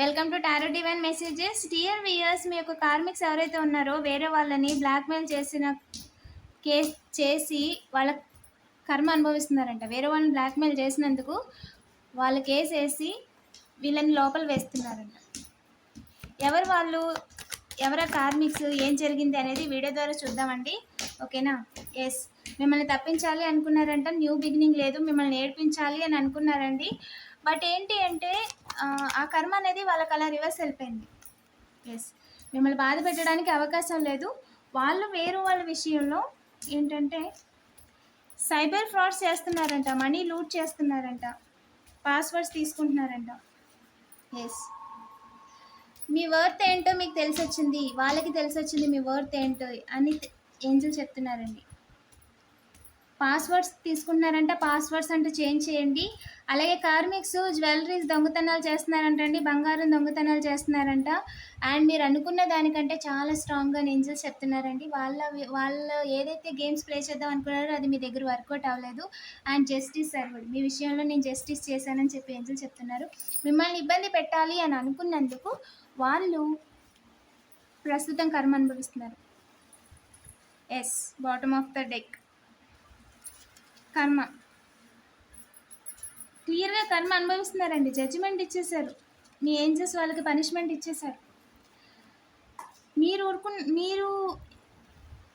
Welcome to tarot divine messages dear viewers మీ యొక్క karmics ఎవరైతే ఉన్నారో వేరే వాళ్ళని బ్లాక్మెయిల్ చేసిన కేస్ చేసి వాళ్ళ కర్మ అనుభవిస్తున్నారంట. వేరే వాళ్ళని బ్లాక్మెయిల్ చేసినందుకు వాళ్ళ కేసు వేసి వీళ్ళని లోపల వేస్తున్నారంట. ఎవరు వాళ్ళు ఎవర కార్మిక్స్ ఏం జరిగింది అనేది వీడియో ద్వారా చూద్దామండి. ఓకేనా? ఎస్ మిమ్మల్ని తప్పించాలి అనుకున్నారంట. న్యూ బిగినింగ్ లేదు. మిమ్మల్ని నేర్పించాలి అని అనుకున్నారండి. బట్ ఏంటి అంటే ఆ, కర్మ అనేది వాళ్ళకి అలా రివర్స్ వెళ్ళిపోయింది. ఎస్ మిమ్మల్ని బాధ పెట్టడానికి అవకాశం లేదు. వాళ్ళు వేరు వాళ్ళ విషయంలో ఏంటంటే సైబర్ ఫ్రాడ్స్ చేస్తున్నారంట మనీ లూట్ చేస్తున్నారంట పాస్వర్డ్స్ తీసుకుంటున్నారంట. ఎస్ మీ వర్త్ ఏంటో మీకు తెలిసొచ్చింది వాళ్ళకి తెలిసొచ్చింది మీ వర్త్ ఏంటో అని ఏంజల్ చెప్తున్నారండి. పాస్వర్డ్స్ తీసుకుంటున్నారంట పాస్వర్డ్స్ అంటే చేంజ్ చేయండి. అలాగే కార్మిక్స్ జ్యువెలరీస్ దొంగతనాలు చేస్తున్నారంటండి బంగారం దొంగతనాలు చేస్తున్నారంట. అండ్ మీరు అనుకున్న దానికంటే చాలా స్ట్రాంగ్గా నింజలు చెప్తున్నారండి. వాళ్ళ వాళ్ళ ఏదైతే గేమ్స్ ప్లే చేద్దాం అనుకున్నారో అది మీ దగ్గర వర్కౌట్ అవ్వలేదు. అండ్ జస్టిస్ సర్వడ్ మీ విషయంలో నేను జస్టిస్ చేశానని చెప్పి ఏంజల్ చెప్తున్నారు. మిమ్మల్ని ఇబ్బంది పెట్టాలి అని అనుకున్నందుకు వాళ్ళు ప్రస్తుతం కర్మ అనుభవిస్తున్నారు. Yes bottom of the deck కర్మ. క్లియర్గా కర్మ అనుభవిస్తున్నారండి. జడ్జిమెంట్ ఇచ్చేశారు. మీ ఏంజల్స్ వాళ్ళకి పనిష్మెంట్ ఇచ్చేశారు. మీరు ఊరుకు మీరు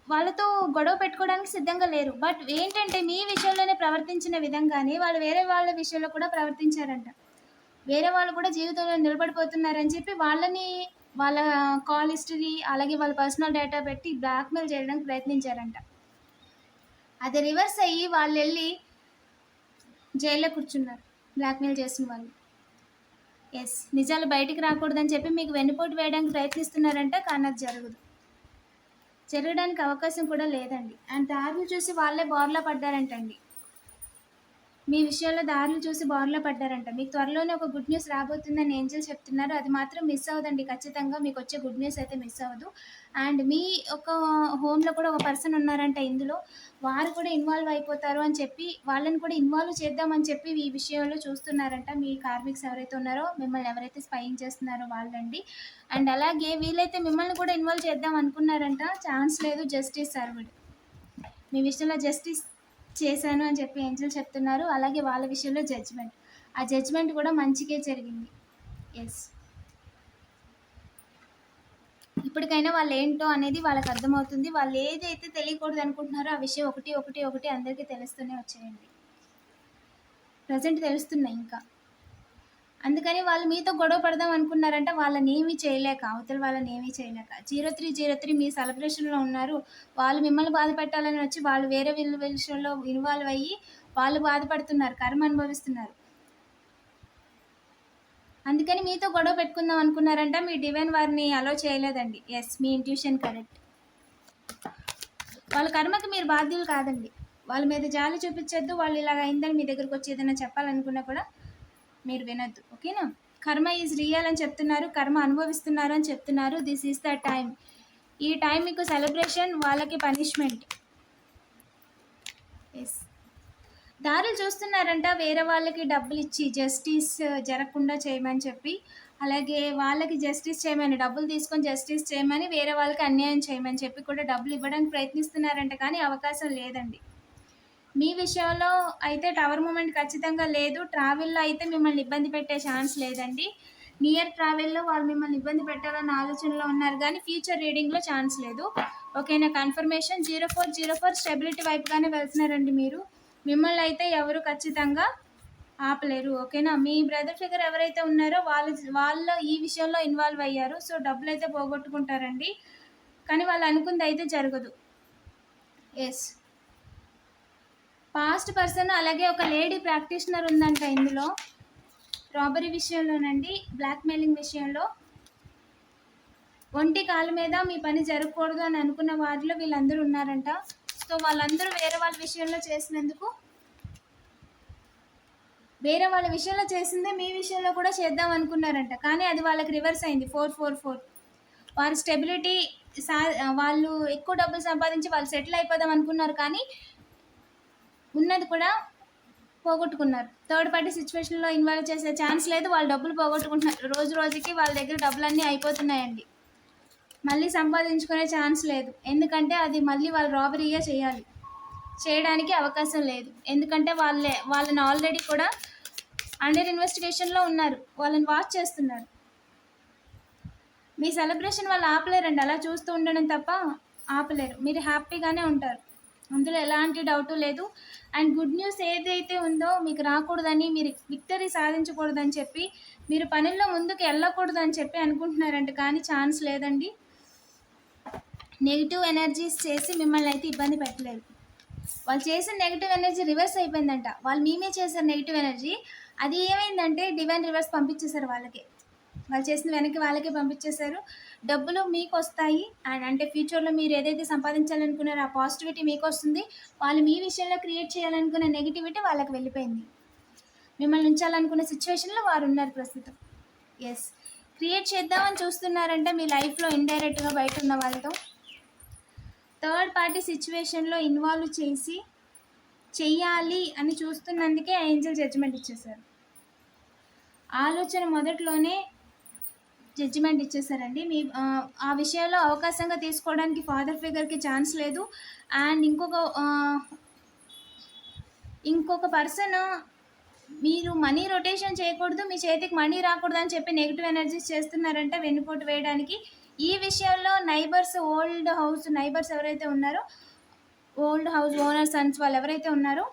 వాళ్ళతో గొడవ పెట్టుకోవడానికి సిద్ధంగా లేరు. బట్ ఏంటంటే మీ విషయంలోనే ప్రవర్తించిన విధంగానే వాళ్ళు వేరే వాళ్ళ విషయంలో కూడా ప్రవర్తించారంట. వేరే వాళ్ళు కూడా జీవితంలో నిలబడిపోతున్నారని చెప్పి వాళ్ళని వాళ్ళ కాల్ హిస్టరీ అలాగే వాళ్ళ పర్సనల్ డేటా పెట్టి బ్లాక్మెయిల్ చేయడానికి ప్రయత్నించారంట. అది రివర్స్ అయ్యి వాళ్ళు వెళ్ళి జైల్లో కూర్చున్నారు. బ్లాక్మెయిల్ చేసిన వాళ్ళు. ఎస్ నిజాలు బయటికి రాకూడదని చెప్పి మీకు వెన్నుపోటు వేయడానికి ప్రయత్నిస్తున్నారంటే కానీ అది జరగదు. జరగడానికి అవకాశం కూడా లేదండి. అండ్ దారులు చూసి వాళ్ళే బోర్లా పడ్డారంటండి. మీ విషయంలో దారులు చూసి బోర్లా పడ్డారంట. మీకు త్వరలోనే ఒక గుడ్ న్యూస్ రాబోతుందని ఏంజల్ చెప్తున్నారు. అది మాత్రం మిస్ అవ్వదండి. ఖచ్చితంగా మీకు వచ్చే గుడ్ న్యూస్ అయితే మిస్ అవ్వదు. అండ్ మీ ఒక హోమ్లో కూడా ఒక పర్సన్ ఉన్నారంట ఇందులో. వారు కూడా ఇన్వాల్వ్ అయిపోతారు అని చెప్పి వాళ్ళని కూడా ఇన్వాల్వ్ చేద్దామని చెప్పి ఈ విషయంలో చూస్తున్నారంట. మీ కార్మిక్స్ ఎవరైతే ఉన్నారో మిమ్మల్ని ఎవరైతే స్పైయింగ్ చేస్తున్నారో వాళ్ళండి. అండ్ అలాగే వీలైతే మిమ్మల్ని కూడా ఇన్వాల్వ్ చేద్దాం అనుకున్నారంట. ఛాన్స్ లేదు. జస్టిస్ సర్వ్డ్ మీ విషయంలో జస్టిస్ చేశాను అని చెప్పి ఏంజల్ చెప్తున్నారు. అలాగే వాళ్ళ విషయంలో జడ్జ్మెంట్ ఆ జడ్జ్మెంట్ కూడా మంచికే జరిగింది. ఎస్ ఇప్పటికైనా వాళ్ళు ఏంటో అనేది వాళ్ళకి అర్థమవుతుంది. వాళ్ళు ఏదైతే తెలియకూడదు అనుకుంటున్నారో ఆ విషయం ఒకటి ఒకటి ఒకటి అందరికీ తెలుస్తూనే వచ్చేయండి. ప్రజెంట్ తెలుస్తున్నాయి ఇంకా. అందుకని వాళ్ళు మీతో గొడవ పడదాం అనుకున్నారంటే వాళ్ళని ఏమీ చేయలేక అవతల వాళ్ళని ఏమీ చేయలేక జీరో త్రీ జీరో త్రీ మీ సెలబ్రేషన్లో ఉన్నారు. వాళ్ళు మిమ్మల్ని బాధ పెట్టాలని వచ్చి వాళ్ళు వేరే వీళ్ళ విషయంలో ఇన్వాల్వ్ అయ్యి వాళ్ళు బాధపడుతున్నారు కర్మ అనుభవిస్తున్నారు. అందుకని మీతో గొడవ పెట్టుకుందాం అనుకున్నారంట మీ డివైన్ వారిని అలో చేయలేదండి. ఎస్ మీ ఇంట్యూషన్ కరెక్ట్ వాళ్ళ కర్మకి మీరు బాధ్యులు కాదండి. వాళ్ళ మీద జాలి చూపించొద్దు వాళ్ళు ఇలాగ అయిందని మీ దగ్గరకు వచ్చి ఏదైనా చెప్పాలనుకున్నా కూడా మీరు వినొద్దు ఓకేనా? కర్మ ఈజ్ రియల్ అని చెప్తున్నారు కర్మ అనుభవిస్తున్నారు అని చెప్తున్నారు దిస్ ఈస్ ద టైం. ఈ టైం మీకు సెలబ్రేషన్ వాళ్ళకి పనిష్మెంట్. ఎస్ దారులు చూస్తున్నారంట వేరే వాళ్ళకి డబ్బులు ఇచ్చి జస్టిస్ uh, జరగకుండా చేయమని చెప్పి. అలాగే వాళ్ళకి జస్టిస్ చేయమని డబ్బులు తీసుకొని జస్టిస్ చేయమని వేరే వాళ్ళకి అన్యాయం చేయమని చెప్పి కూడా డబ్బులు ఇవ్వడానికి ప్రయత్నిస్తున్నారంట కానీ అవకాశం లేదండి. మీ విషయంలో అయితే టవర్ మూమెంట్ ఖచ్చితంగా లేదు. ట్రావెల్లో అయితే మిమ్మల్ని ఇబ్బంది పెట్టే ఛాన్స్ లేదండి. నియర్ ట్రావెల్లో వాళ్ళు మిమ్మల్ని ఇబ్బంది పెట్టాలన్న ఆలోచనలో ఉన్నారు కానీ ఫ్యూచర్ రీడింగ్లో ఛాన్స్ లేదు. ఓకేనా confirmation zero four zero four stability వైపుగానే వెళ్తున్నారండి మీరు. మిమ్మల్ని అయితే ఎవరు ఖచ్చితంగా ఆపలేరు. ఓకేనా మీ బ్రదర్ ఫిగర్ ఎవరైతే ఉన్నారో వాళ్ళు వాళ్ళ ఈ విషయంలో ఇన్వాల్వ్ అయ్యారు. సో డబ్బులు అయితే పోగొట్టుకుంటారండి. కానీ వాళ్ళు అనుకుంది అయితే జరగదు. ఎస్ పాస్ట్ పర్సన్ అలాగే ఒక లేడీ ప్రాక్టీషనర్ ఉందంట ఇందులో. రాబరీ విషయంలోనండి బ్లాక్మెయిలింగ్ విషయంలో. ఒంటి కాళ్ళ మీద మీ పని జరగకూడదు అని అనుకున్న వారిలో వీళ్ళందరూ ఉన్నారంట. సో వాళ్ళందరూ వేరే వాళ్ళ విషయంలో చేసినందుకు వేరే వాళ్ళ విషయంలో చేసిందే మీ విషయంలో కూడా చేద్దాం అనుకున్నారంట. కానీ అది వాళ్ళకి రివర్స్ అయింది ఫోర్ ఫోర్ ఫోర్ వారి స్టెబిలిటీ సా వాళ్ళు ఎక్కువ డబ్బులు సంపాదించి వాళ్ళు సెటిల్ అయిపోదాం అనుకున్నారు. కానీ ఉన్నది కూడా పోగొట్టుకున్నారు. థర్డ్ పార్టీ సిచ్యువేషన్లో ఇన్వాల్వ్ చేసే ఛాన్స్ లేదు. వాళ్ళు డబ్బులు పోగొట్టుకుంటున్నారు. రోజు రోజుకి వాళ్ళ దగ్గర డబ్బులన్నీ అయిపోతున్నాయండి. మళ్ళీ సంపాదించుకునే ఛాన్స్ లేదు. ఎందుకంటే అది మళ్ళీ వాళ్ళు రాబరీగా చేయాలి. చేయడానికి అవకాశం లేదు. ఎందుకంటే వాళ్ళే వాళ్ళని ఆల్రెడీ కూడా అండర్ ఇన్వెస్టిగేషన్లో ఉన్నారు. వాళ్ళని వాచ్ చేస్తున్నారు. మీ సెలబ్రేషన్ వాళ్ళు ఆపలేరండి. అలా చూస్తూ ఉండడం తప్ప ఆపలేరు. మీరు హ్యాపీగానే ఉంటారు. అందులో ఎలాంటి డౌట్ లేదు. అండ్ గుడ్ న్యూస్ ఏదైతే ఉందో మీకు రాకూడదని మీరు విక్టరీ సాధించకూడదని చెప్పి మీరు పనుల్లో ముందుకు వెళ్ళకూడదని చెప్పి అనుకుంటున్నారంట కానీ ఛాన్స్ లేదండి. నెగిటివ్ ఎనర్జీస్ చేసి మిమ్మల్ని అయితే ఇబ్బంది పెట్టలేదు. వాళ్ళు చేసిన నెగిటివ్ ఎనర్జీ రివర్స్ అయిపోయిందంట. వాళ్ళు మేమే చేశారు నెగిటివ్ ఎనర్జీ. అది ఏమైందంటే డివైన్ రివర్స్ పంపించేశారు వాళ్ళకి. వాళ్ళు చేసిన వెనక్కి వాళ్ళకే పంపించేశారు. డబ్బులు మీకు వస్తాయి అండ్ అంటే ఫ్యూచర్లో మీరు ఏదైతే సంపాదించాలనుకున్నారో ఆ పాజిటివిటీ మీకు వస్తుంది వాళ్ళు మీ విషయంలో క్రియేట్ చేయాలనుకున్న నెగిటివిటీ వాళ్ళకి వెళ్ళిపోయింది. మిమ్మల్ని ఉంచాలనుకున్న సిచ్యువేషన్లో వారు ఉన్నారు ప్రస్తుతం. ఎస్ క్రియేట్ చేద్దామని చూస్తున్నారంటే మీ లైఫ్లో ఇండైరెక్ట్గా బయట ఉన్న వాళ్ళతో. థర్డ్ పార్టీ సిచ్యువేషన్లో ఇన్వాల్వ్ చేసి చెయ్యాలి అని చూస్తున్నందుకే ఏంజల్ జడ్జిమెంట్ ఇచ్చేశారు. ఆలోచన మొదట్లోనే జడ్జిమెంట్ ఇచ్చేసారండి మీ ఆ, విషయాల్లో విషయంలో అవకాశంగా తీసుకోవడానికి ఫాదర్ ఫిగర్కి ఛాన్స్ లేదు. అండ్ ఇంకొక ఇంకొక పర్సన్ మీరు మనీ రొటేషన్ చేయకూడదు మీ చేతికి మనీ రాకూడదు అని చెప్పి నెగిటివ్ ఎనర్జీస్ చేస్తున్నారంటే వెన్నుపోటు వేయడానికి. ఈ విషయంలో నైబర్స్ ఓల్డ్ హౌస్ నైబర్స్ ఎవరైతే ఉన్నారో ఓల్డ్ హౌస్ ఓనర్ సన్స్ వాళ్ళు ఎవరైతే ఉన్నారో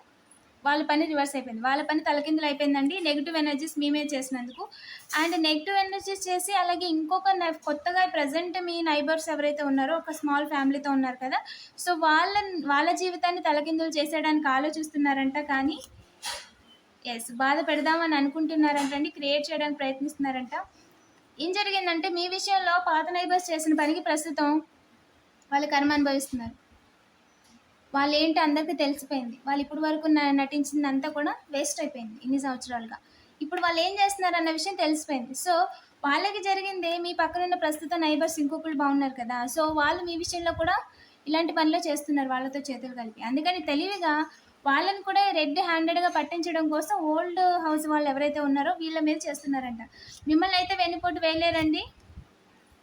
వాళ్ళ పని రివర్స్ అయిపోయింది. వాళ్ళ పని తలకిందులు అయిపోయిందండి. నెగిటివ్ ఎనర్జీస్ మేమే చేసినందుకు. అండ్ నెగిటివ్ ఎనర్జీస్ చేసి అలాగే ఇంకొక కొత్తగా ప్రజెంట్ మీ నైబర్స్ ఎవరైతే ఉన్నారో ఒక స్మాల్ ఫ్యామిలీతో ఉన్నారు కదా సో వాళ్ళ వాళ్ళ జీవితాన్ని తలకిందులు చేసేయడానికి ఆలోచిస్తున్నారంట కానీ ఎస్ బాధ పెడదామని అనుకుంటున్నారంటండి క్రియేట్ చేయడానికి ప్రయత్నిస్తున్నారంట. ఏం జరిగిందంటే మీ విషయంలో పాత నైబర్స్ చేసిన పనికి ప్రస్తుతం వాళ్ళు కర్మ అనుభవిస్తున్నారు. వాళ్ళు ఏంటి అందరికీ తెలిసిపోయింది. వాళ్ళు ఇప్పుడు వరకు న- నటించిందంతా కూడా వేస్ట్ అయిపోయింది ఇన్ని సంవత్సరాలుగా. ఇప్పుడు వాళ్ళు ఏం చేస్తున్నారు అన్న విషయం తెలిసిపోయింది. సో వాళ్ళకి జరిగిందే మీ పక్కన ఉన్న ప్రస్తుత నైబర్స్ ఇంకొకరు బాగున్నారు కదా. సో వాళ్ళు మీ విషయంలో కూడా ఇలాంటి పనులు చేస్తున్నారు వాళ్ళతో చేతులు కలిపి. అందుకని తెలివిగా వాళ్ళని కూడా రెడ్ హ్యాండెడ్గా పట్టించడం కోసం ఓల్డ్ హౌస్ వాళ్ళు ఎవరైతే ఉన్నారో వీళ్ళ మీద చేస్తున్నారంట. మిమ్మల్ని అయితే వెన్నుపోటు వేయలేరండి?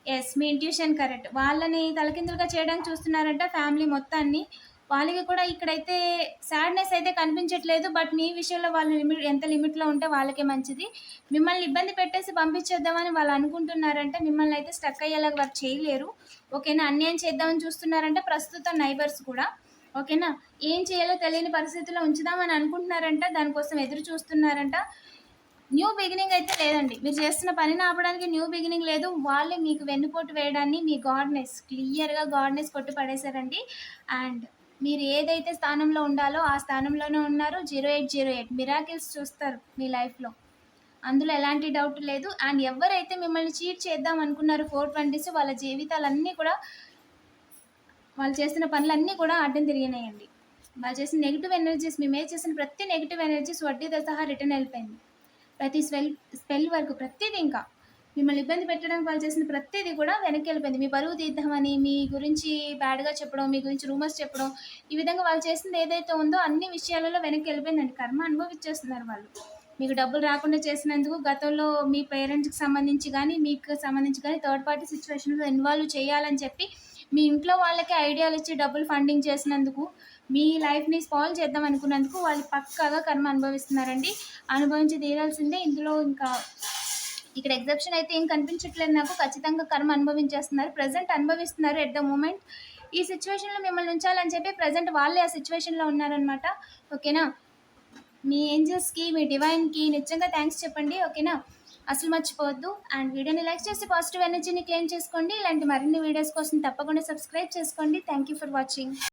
ఎస్ మీ ఇంట్యూషన్ కరెక్ట్ వాళ్ళని తలకిందులుగా చేయడానికి చూస్తున్నారంట ఫ్యామిలీ మొత్తాన్ని. వాళ్ళకి కూడా ఇక్కడైతే సాడ్నెస్ అయితే కనిపించట్లేదు బట్ మీ విషయంలో వాళ్ళు లిమిట్ ఎంత లిమిట్లో ఉంటే వాళ్ళకే మంచిది. మిమ్మల్ని ఇబ్బంది పెట్టేసి పంపించేద్దామని వాళ్ళు అనుకుంటున్నారంటే మిమ్మల్ని అయితే స్టక్ అయ్యేలాగా వారు చేయలేరు. ఓకేనా? అన్యాయం చేద్దామని చూస్తున్నారంటే ప్రస్తుతం నైబర్స్ కూడా. ఓకేనా? ఏం చేయాలో తెలియని పరిస్థితిలో ఉంచుదామని అనుకుంటున్నారంట దానికోసం ఎదురు చూస్తున్నారంట. న్యూ బిగినింగ్ అయితే లేదండి. మీరు చేస్తున్న పనిని ఆపడానికి న్యూ బిగినింగ్ లేదు. వాళ్ళే మీకు వెన్నుపోటు వేయడాన్ని మీ గాడ్నెస్ క్లియర్గా గాడ్నెస్ కొట్టి పడేశారండి. అండ్ మీరు ఏదైతే స్థానంలో ఉండాలో ఆ స్థానంలోనే ఉన్నారు. Zero eight zero eight. Miracles చూస్తారు మీ లైఫ్లో అందులో ఎలాంటి డౌట్ లేదు. అండ్ ఎవరైతే మిమ్మల్ని చీట్ చేద్దాం అనుకున్నారో ఫోర్ ట్వంటీస్ వాళ్ళ జీవితాలన్నీ కూడా వాళ్ళు చేసిన పనులన్నీ కూడా అడ్డం తిరిగినాయండి. వాళ్ళు చేసిన నెగిటివ్ ఎనర్జీస్ మేము చేసిన ప్రతి నెగిటివ్ ఎనర్జీస్ వడ్డీతో సహా రిటర్న్ వెళ్ళిపోయింది. ప్రతి స్పెల్ స్పెల్ వరకు ప్రతిదీ ఇంకా. మిమ్మల్ని ఇబ్బంది పెట్టడానికి వాళ్ళు చేసిన ప్రతిదీ కూడా వెనక్కి వెళ్ళిపోయింది. మీ బరువు తీద్దామని మీ గురించి బ్యాడ్గా చెప్పడం మీ గురించి రూమర్స్ చెప్పడం ఈ విధంగా వాళ్ళు చేసింది ఏదైతే ఉందో అన్ని విషయాలలో వెనక్కి వెళ్ళిపోయిందండి. కర్మ అనుభవించేస్తున్నారు వాళ్ళు. మీకు డబ్బులు రాకుండా చేసినందుకు గతంలో మీ పేరెంట్స్కి సంబంధించి కానీ మీకు సంబంధించి కానీ థర్డ్ పార్టీ సిచ్యువేషన్లో ఇన్వాల్వ్ చేయాలని చెప్పి మీ ఇంట్లో వాళ్ళకి ఐడియాలు ఇచ్చి డబ్బులు ఫండింగ్ చేసినందుకు మీ లైఫ్ని స్పాయిల్ చేద్దాం అనుకున్నందుకు వాళ్ళు పక్కాగా కర్మ అనుభవిస్తున్నారండి. అనుభవించి తీరాల్సిందే. ఇందులో ఇంకా ఇక్కడ ఎగ్జెప్షన్ అయితే ఏం కనిపించట్లేదు నాకు. ఖచ్చితంగా కర్మ అనుభవించేస్తున్నారు. ప్రజెంట్ అనుభవిస్తున్నారు ఎట్ ద మూమెంట్. ఈ సిచ్యువేషన్లో మిమ్మల్ని ఉంచాలని చెప్పి ప్రజెంట్ వాళ్ళే ఆ సిచ్యువేషన్లో ఉన్నారనమాట ఓకేనా? మీ ఏంజల్స్కి మీ డివైన్కి నిజంగా థ్యాంక్స్ చెప్పండి. ఓకేనా? అసలు మర్చిపోవద్దు. అండ్ వీడియోని లైక్ చేసి పాజిటివ్ ఎనర్జీని క్లెయిమ్ చేసుకోండి. ఇలాంటి మరిన్ని వీడియోస్ కోసం తప్పకుండా సబ్స్క్రైబ్ చేసుకోండి. Thank you for watching